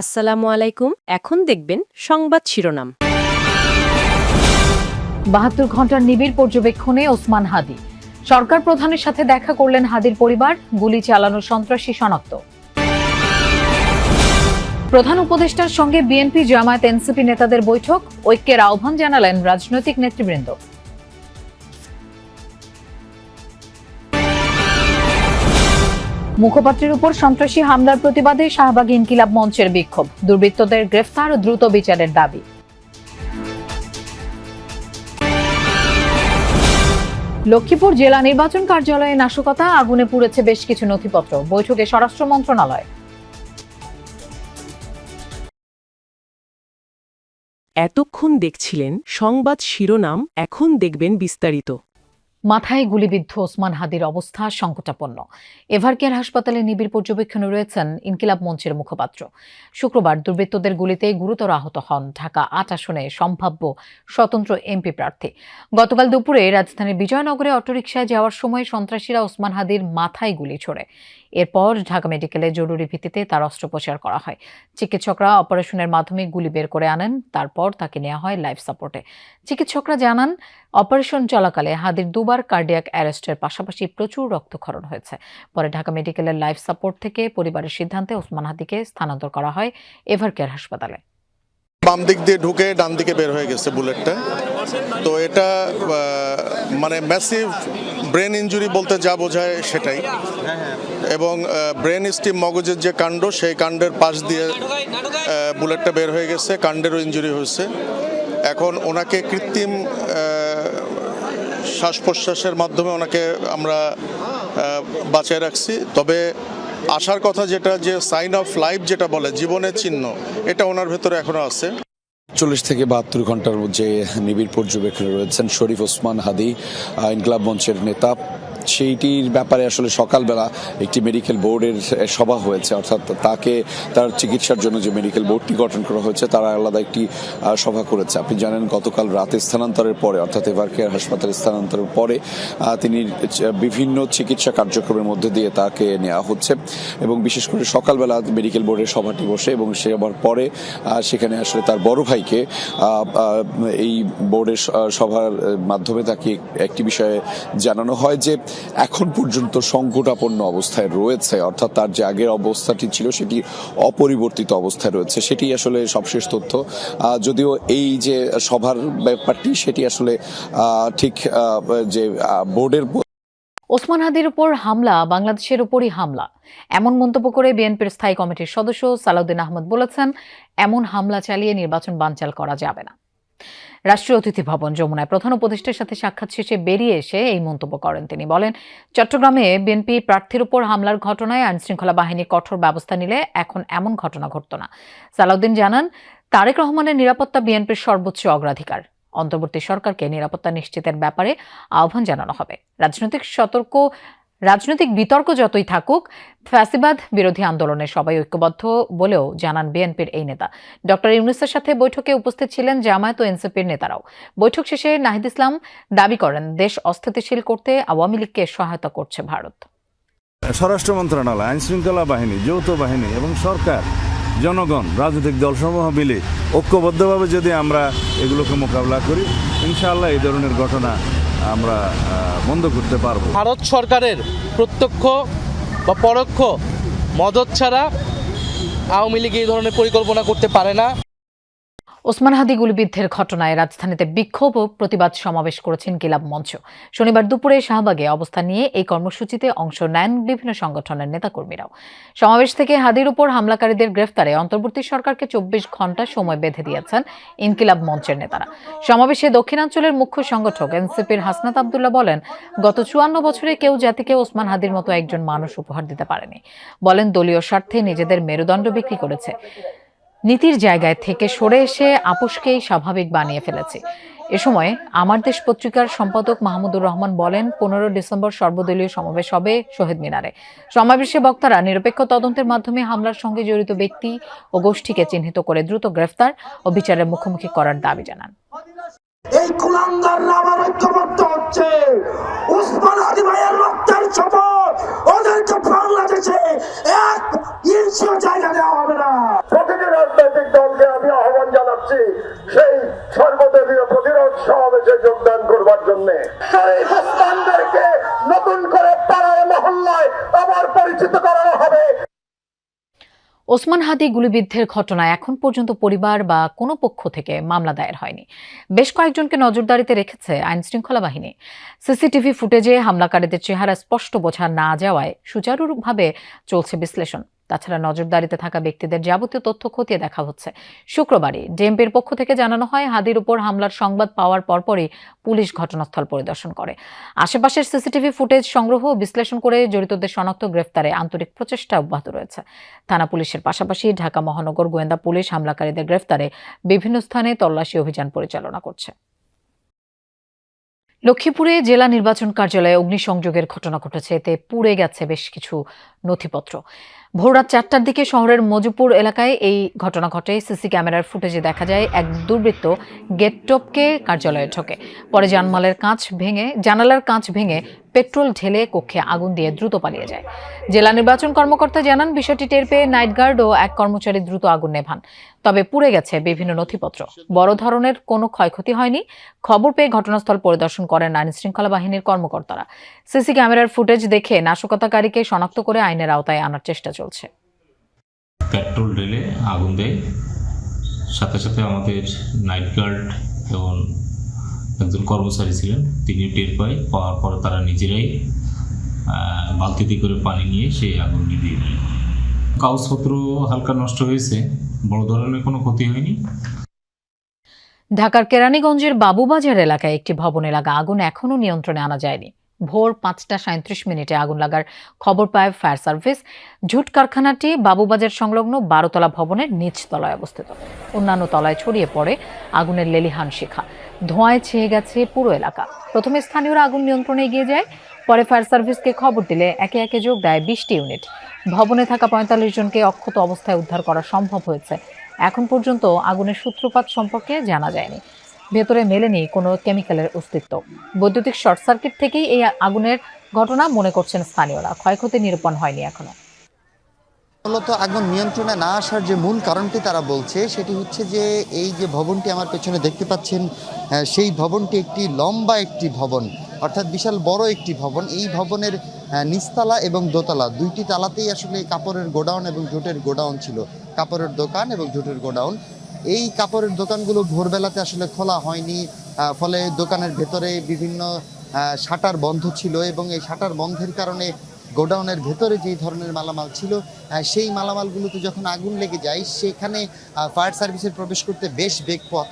আসসালামু আলাইকুম। এখন দেখবেন সংবাদ শিরোনাম। বাহাত্তর ঘণ্টার নিবিড় পর্যবেক্ষণে ওসমান হাদি। সরকার প্রধানের সাথে দেখা করলেন হাদির পরিবার, গুলি চালানো সন্ত্রাসী শনাক্ত। প্রধান উপদেষ্টার সঙ্গে বিএনপি জামায়াত এনসিপি নেতাদের বৈঠক, ঐক্যের আহ্বান জানালেন রাজনৈতিক নেতৃবৃন্দ। মুখপাত্রের উপর সন্ত্রাসী হামলার প্রতিবাদে শাহবাগ ইনকিলাব মঞ্চের বিক্ষোভ। দুর্বৃত্তদের গ্রেফতার ও দ্রুত বিচারের দাবি। লক্ষ্মীপুর জেলা নির্বাচন কার্যালয়ে নাশকতা, আগুনে পুড়েছে বেশ কিছু নথিপত্র। বৈঠকে স্বরাষ্ট্র মন্ত্রণালয়। এতক্ষণ দেখছিলেন সংবাদ শিরোনাম, এখন দেখবেন বিস্তারিত। মাথায় গুলিবিদ্ধ ওসমান হাদির অবস্থা সংকটাপন্ন। এভারকেয়ার হাসপাতালে নিবিড় পর্যবেক্ষণে রয়েছেন ইনকিলাব মঞ্চের মুখপাত্র। শুক্রবার দুর্বৃত্তদের গুলিতে গুরুতর আহত হন ঢাকা আট আসনে সম্ভাব্য স্বতন্ত্র এমপি প্রার্থী। গতকাল দুপুরে রাজধানীর বিজয়নগরে অটোরিকশায় যাওয়ার সময় সন্ত্রাসীরা ওসমান হাদির মাথায় গুলি ছোড়ে। এরপর ঢাকা মেডিকেলে জরুরি ভিত্তিতে তার অস্ত্রোপচার করা হয়। চিকিৎসকরা অপারেশনের মাধ্যমে গুলি বের করে আনেন, তারপর তাকে নেওয়া হয় লাইফ সাপোর্টে। চিকিৎসকরা জানান অপারেশন চলাকালে হাদির দুবার কার্ডিয়াক অ্যারেস্টের পাশাপাশি প্রচুর রক্তক্ষরণ হয়েছে। পরে ঢাকা মেডিকেলের লাইফ সাপোর্ট থেকে পরিবারের সিদ্ধান্তে ওসমান হাদিকে স্থানান্তর করা হয় এভারকেয়ার হাসপাতালে। বাম দিক দিয়ে ঢুকে ডান দিকে বের হয়ে গেছে বুলেটটা। তো এটা মানে ম্যাসিভ ব্রেন ইনজুরি বলতে যা বোঝায় সেটাই। এবং ব্রেন স্টিম মগজের যে কাণ্ড, সেই কাণ্ডের পাশ দিয়ে বুলেটটা বের হয়ে গেছে, কাণ্ডেরও ইঞ্জুরি হয়েছে। এখন ওনাকে কৃত্রিম শ্বাস প্রশ্বাসের মাধ্যমে ওনাকে আমরা বাঁচিয়ে রাখছি। তবে আসার কথা যেটা, যে সাইন অফ লাইফ যেটা বলে, জীবনের চিহ্ন, এটা ওনার ভেতরে এখনও আছে। চল্লিশ থেকে বাহাত্তর ঘণ্টার মধ্যে নিবিড় পর্যবেক্ষণে রয়েছেন শরীফ ওসমান হাদি ইনকলাব মঞ্চের নেতা। সেইটির ব্যাপারে আসলে সকালবেলা একটি মেডিকেল বোর্ডের সভা হয়েছে, অর্থাৎ তাকে তার চিকিৎসার জন্য যে মেডিকেল বোর্ডটি গঠন করা হয়েছে, তারা আলাদা একটি সভা করেছে। আপনি জানেন গতকাল রাতে স্থানান্তরের পরে, অর্থাৎ এভার কেয়ার হাসপাতালে স্থানান্তরের পরে তিনি বিভিন্ন চিকিৎসা কার্যক্রমের মধ্যে দিয়ে তাকে নেওয়া হচ্ছে এবং বিশেষ করে সকালবেলা মেডিকেল বোর্ডের সভাটি বসে এবং সে আবার পরে সেখানে আসলে তার বড় ভাইকে এই বোর্ডের সভার মাধ্যমে তাকে একটি বিষয়ে জানানো হয় যে এখন পর্যন্ত সংকটাপন্ন অবস্থায় রয়েছে, অর্থাৎ তার যে আগের অবস্থাটি ছিল সেটি অপরিবর্তিত অবস্থায় রয়েছে। সেটি আসলে সবশেষ তথ্য। যদিও এই যে সভার ব্যাপারটি, সেটি আসলে ঠিক যে বোর্ডের ওসমান হাদির উপর হামলা, বাংলাদেশের উপরই হামলা। এমন মন্তব্য করে বিএনপির স্থায়ী কমিটির সদস্য সালাউদ্দিন আহমদ বলেছেন, এমন হামলা চালিয়ে নির্বাচন বানচাল করা যাবে না। রাষ্ট্রীয় অতিথি ভবন যমুনায় প্রধান উপদেষ্টার সাথে সাক্ষাৎ শেষে বেরিয়ে এসে এই মন্তব্য করেন তিনি। বলেন, চট্টগ্রামে বিএনপি প্রার্থীর উপর হামলার ঘটনায় আইনশৃঙ্খলা বাহিনী কঠোর ব্যবস্থা নিলে এখন এমন ঘটনা ঘটত না। সালাউদ্দিন জানান, তারেক রহমানের নিরাপত্তা বিএনপির সর্বোচ্চ অগ্রাধিকার। অন্তর্বর্তী সরকারকে নিরাপত্তা নিশ্চিতের ব্যাপারে আহ্বান জানানো হবে। রাজনৈতিক সতর্ক রাজনৈতিক বিতর্ক যতই থাকুক, ফ্যাসিবাদ বিরোধী আন্দোলনে সবাই ঐক্যবদ্ধ বলেও জানান বিএনপির এই নেতা। ডক্টর ইউনুসের সাথে বৈঠকে উপস্থিত ছিলেন জামায়াত ও এনসিপির নেতারাও। বৈঠক শেষে নাহিদ ইসলাম দাবি করেন, দেশ অস্থিতিশীল করতে আওয়ামী লীগকে সহায়তা করছে ভারত। স্বরাষ্ট্র মন্ত্রণালয় আইন শৃঙ্খলা বাহিনী, যৌথ বাহিনী এবং সরকার, জনগণ, রাজনৈতিক দলসমূহ মিলে ঐক্যবদ্ধভাবে যদি আমরা এগুলোকে মোকাবিলা করি, ইনশাআল্লাহ এই ধরনের ঘটনা আমরা বন্ধ করতে পারব। ভারত সরকারের প্রত্যক্ষ বা পরোক্ষ মদত ছাড়া আওয়ামী লীগ এই ধরনের পরিকল্পনা করতে পারে না। ওসমান হাদি গুলিবিদ্ধের ঘটনায় রাজধানীতে বিক্ষোভ ও প্রতিবাদ সমাবেশ করেছেন কিলাব মঞ্চ। শনিবার দুপুরে শাহবাগে অবস্থান নিয়ে এই কর্মসূচিতে অংশ নেন বিভিন্ন সংগঠনের নেতাকর্মীরাও। সমাবেশ থেকে হাদির উপর হামলাকারীদের গ্রেফতারে অন্তর্বর্তী সরকারকে চব্বিশ ঘণ্টা সময় বেঁধে দিয়েছেন ইনকিলাব মঞ্চের নেতারা। সমাবেশে দক্ষিণাঞ্চলের মুখ্য সংগঠক এনসিপির হাসনাত আবদুল্লাহ বলেন, গত চুয়ান্ন বছরে কেউ জাতিকে ওসমান হাদির মতো একজন মানুষ উপহার দিতে পারেনি। বলেন, দলীয় স্বার্থে নিজেদের মেরুদণ্ড বিক্রি করেছে। নীতির জায়গায় থেকে সরে এসে আপোষকেই স্বাভাবিক বানিয়ে ফেলেছে। এ সময় আমার দেশ পত্রিকার সম্পাদক মাহমুদুর রহমান বলেন, পনেরো ডিসেম্বর সর্বদলীয় সমাবেশ হবে শহীদ মিনারে। সমাবেশে বক্তারা নিরপেক্ষ তদন্তের মাধ্যমে হামলার সঙ্গে জড়িত ব্যক্তি ও গোষ্ঠীকে চিহ্নিত করে দ্রুত গ্রেফতার ও বিচারের মুখোমুখি করার দাবি জানান। এই কুলাঙ্গাররা আবার ঐক্যবদ্ধ হচ্ছে। উসমান আদি ভাইয়ের রক্তের শপথ। ওদেরকে বাংলাদেশে এক ইঞ্চিও জায়গা দেওয়া হবে না। প্রতিটি নিশ্চিত ওসমান হাদি গুলিবিদ্ধের ঘটনায় এখন পর্যন্ত পরিবার বা কোনো পক্ষ থেকে মামলা দায়ের হয়নি। বেশ কয়েকজনকে নজরদারিতে রেখেছে আইন শৃঙ্খলা বাহিনী। সিসিটিভি ফুটেজে হামলাকারীদের চেহারা স্পষ্ট বোঝা না যাওয়ায় সুচারুভাবে চলছে বিশ্লেষণ। তাছাড়া নজরদারিতে থাকা ব্যক্তিদের যাবতীয় তথ্য খতিয়ে দেখা হচ্ছে। শুক্রবারই ডিএমপির পক্ষ থেকে জানানো হয়, হাদির উপর হামলার সংবাদ পাওয়ার পরপরই পুলিশ ঘটনাস্থল পরিদর্শন করে। আশেপাশের সিসিটিভি ফুটেজ সংগ্রহ ও বিশ্লেষণ করে জড়িতদের শনাক্ত গ্রেফতারে আন্তরিক প্রচেষ্টা অব্যাহত রয়েছে। থানা পুলিশের পাশাপাশি ঢাকা মহানগর গোয়েন্দা পুলিশ হামলাকারীদের গ্রেফতারে বিভিন্ন স্থানে তল্লাশি অভিযান পরিচালনা করছে। লক্ষ্মীপুরে জেলা নির্বাচন কার্যালয়ে অগ্নিসংযোগের ঘটনা ঘটেছে, এতে পুড়ে গেছে বেশ কিছু নথিপত্র। ভোররাত চারটার দিকে শহরের মজুপুর এলাকায় এই ঘটনা ঘটে। সিসি ক্যামেরার ফুটেজে দেখা যায়, এক দুর্বৃত্ত গেট টপকে কার্যালয়ে ঢোকে। পরে জানমালের কাঁচ ভেঙে, জানালার কাঁচ ভেঙে পেট্রোল ঢেলে কক্ষে আগুন দিয়ে দ্রুত পালিয়ে যায়। জেলা নির্বাচন কর্মকর্তা জানান, বিষয়টি টের পেয়ে নাইট গার্ড ও এক কর্মচারী দ্রুত আগুন নেভান। তবে পুড়ে গেছে বিভিন্ন নথিপত্র। বড় ধরনের কোনো ক্ষয়ক্ষতি হয়নি। খবর পেয়ে ঘটনাস্থল পরিদর্শন করেন আইন শৃঙ্খলা বাহিনীর কর্মকর্তারা। সিসি ক্যামেরার ফুটেজ দেখে নাশকতাকারীকে শনাক্ত করে আইনের আওতায় আনার চেষ্টা চলছে। পেট্রোল ঢেলে আগুন দেয়। সাথে সাথে আমাদের নাইট গার্ড এবং একজন কর্মচারী ছিলেন তিনি টের পায়। পাওয়ার পর তারা নিজেরাই আহ, বালতিতে করে পানি নিয়ে সেই আগুন নিভিয়ে দিল কাগজপত্র হালকা নষ্ট হয়েছে বড় ধরনের কোনো ক্ষতি হয়নি। ঢাকার কেরানীগঞ্জের বাবুবাজার এলাকায় একটি ভবনে লাগা আগুন এখনও নিয়ন্ত্রণে আনা যায়নি। ভোর পাঁচটা সাঁত্রিশ মিনিটে আগুন লাগার খবর পায় ফায়ার সার্ভিস। ঝুট কারখানাটি বাবুবাজার সংলগ্ন বারোতলা ভবনের নিচ তলায় অবস্থিত। অন্যান্য তলায় ছড়িয়ে পড়ে আগুনের লেলিহান শিখা। ধোঁয়ায় ছেয়ে গেছে পুরো এলাকা। প্রথমে স্থানীয়রা আগুন নিয়ন্ত্রণে এগিয়ে যায়, পরে ফায়ার সার্ভিসকে খবর দিলে একে একে যোগ দেয় বিশটি ইউনিট। ভবনে থাকা পঁয়তাল্লিশ জনকে অক্ষত অবস্থায় উদ্ধার করা সম্ভব হয়েছে। এখন পর্যন্ত আগুনের সূত্রপাত সম্পর্কে জানা যায়নি। ভেতরে মেলেনি কোনো কেমিক্যালের অস্তিত্ব। বৈদ্যুতিক শর্ট সার্কিট থেকেই এই আগুনের ঘটনা মনে করছেন স্থানীয়রা। ক্ষয়ক্ষতি নিরূপণ হয়নি এখনও। মূলত আগুন নিয়ন্ত্রণে না আসার যে মূল কারণটি তারা বলছে, সেটি হচ্ছে যে এই যে ভবনটি আমার পেছনে দেখতে পাচ্ছেন সেই ভবনটি একটি লম্বা একটি ভবন, অর্থাৎ বিশাল বড় একটি ভবন। এই ভবনের নিচতলা এবং দোতলা দুইটি তালাতেই আসলে কাপড়ের গোডাউন এবং জুটের গোডাউন ছিল। কাপড়ের দোকান এবং জুটের গোডাউন। এই কাপড়ের দোকানগুলো ভোরবেলাতে আসলে খোলা হয়নি ফলে দোকানের ভেতরে বিভিন্ন শাটার বন্ধ ছিল এবং এই শাটার বন্ধের কারণে গোডাউনের ভেতরে যে ধরনের মালামাল ছিল সেই মালামালগুলোতে যখন আগুন লেগে যায়, সেখানে ফায়ার সার্ভিসের প্রবেশ করতে বেশ বেগ পথ